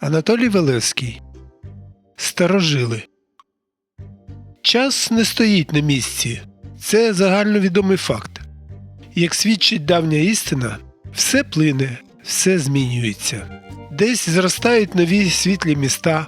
Анатолій Валевський. Старожили. Час не стоїть на місці. Це загальновідомий факт. Як свідчить давня істина, все плине, все змінюється. Десь зростають нові світлі міста,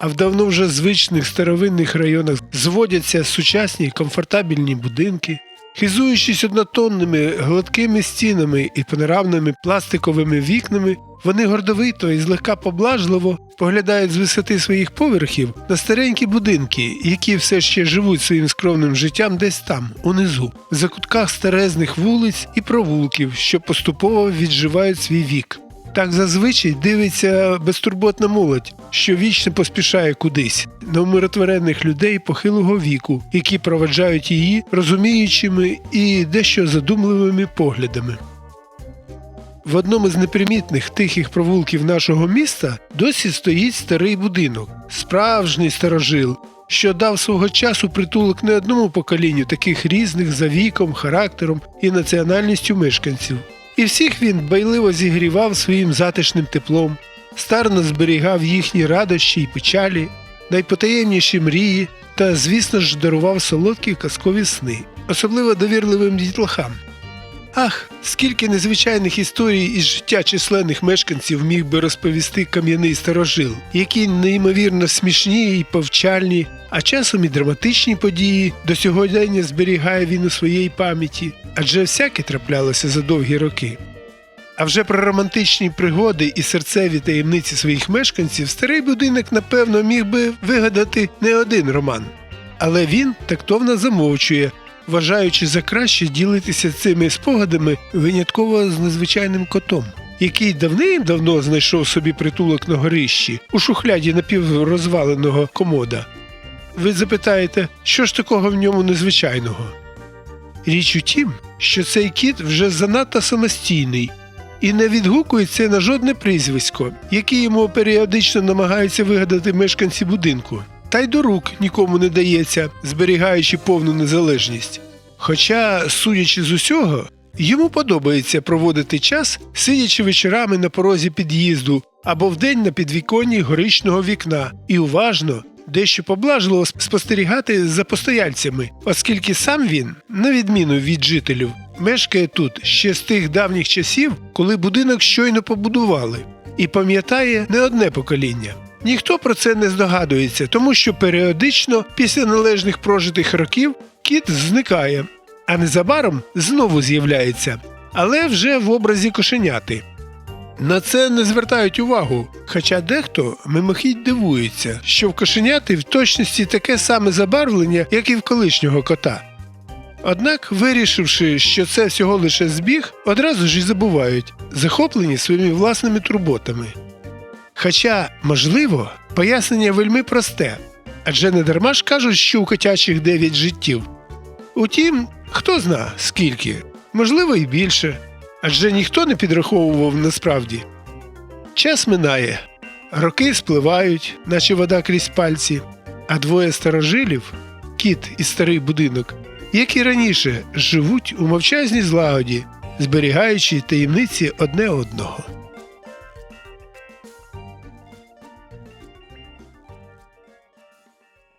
а в давно вже звичних старовинних районах зводяться сучасні комфортабельні будинки, хизуючись однотонними гладкими стінами і панорамними пластиковими вікнами, вони гордовито і злегка поблажливо поглядають з висоти своїх поверхів на старенькі будинки, які все ще живуть своїм скромним життям десь там, унизу, в закутках старезних вулиць і провулків, що поступово відживають свій вік. Так зазвичай дивиться безтурботна молодь, що вічно поспішає кудись на умиротворених людей похилого віку, які проваджають її розуміючими і дещо задумливими поглядами. В одному з непримітних тихих провулків нашого міста досі стоїть старий будинок, справжній старожил, що дав свого часу притулок не одному поколінню таких різних за віком, характером і національністю мешканців. І всіх він байливо зігрівав своїм затишним теплом, старно зберігав їхні радощі й печалі, найпотаємніші мрії та, звісно ж, дарував солодкі казкові сни, особливо довірливим дітлахам. Ах, скільки незвичайних історій із життя численних мешканців міг би розповісти кам'яний старожил, які неймовірно смішні і повчальні, а часом і драматичні події до сьогодення зберігає він у своїй пам'яті, адже всяке траплялося за довгі роки. А вже про романтичні пригоди і серцеві таємниці своїх мешканців старий будинок, напевно, міг би вигадати не один роман. Але він тактовно замовчує, вважаючи за краще ділитися цими спогадами винятково з незвичайним котом, який давним-давно знайшов собі притулок на горищі у шухляді напіврозваленого комода. Ви запитаєте, що ж такого в ньому незвичайного? Річ у тім, що цей кіт вже занадто самостійний і не відгукується на жодне прізвисько, яке йому періодично намагаються вигадати мешканці будинку, та й до рук нікому не дається, зберігаючи повну незалежність. Хоча, судячи з усього, йому подобається проводити час, сидячи вечорами на порозі під'їзду або вдень на підвіконні горичного вікна, і уважно, дещо поблажливо спостерігати за постояльцями, оскільки сам він, на відміну від жителів, мешкає тут ще з тих давніх часів, коли будинок щойно побудували, і пам'ятає не одне покоління. Ніхто про це не здогадується, тому що періодично, після належних прожитих років, кіт зникає, а незабаром знову з'являється, але вже в образі кошеняти. На це не звертають увагу, хоча дехто мимохідь дивується, що в кошеняти в точності таке саме забарвлення, як і в колишнього кота. Однак, вирішивши, що це всього лише збіг, одразу ж і забувають, захоплені своїми власними турботами. Хоча, можливо, пояснення вельми просте, адже не дарма ж кажуть, що у котячих дев'ять життів. Утім, хто зна скільки, можливо, і більше, адже ніхто не підраховував насправді. Час минає, роки спливають, наче вода крізь пальці, а двоє старожилів, кіт і старий будинок, як і раніше, живуть у мовчазній злагоді, зберігаючи таємниці одне одного.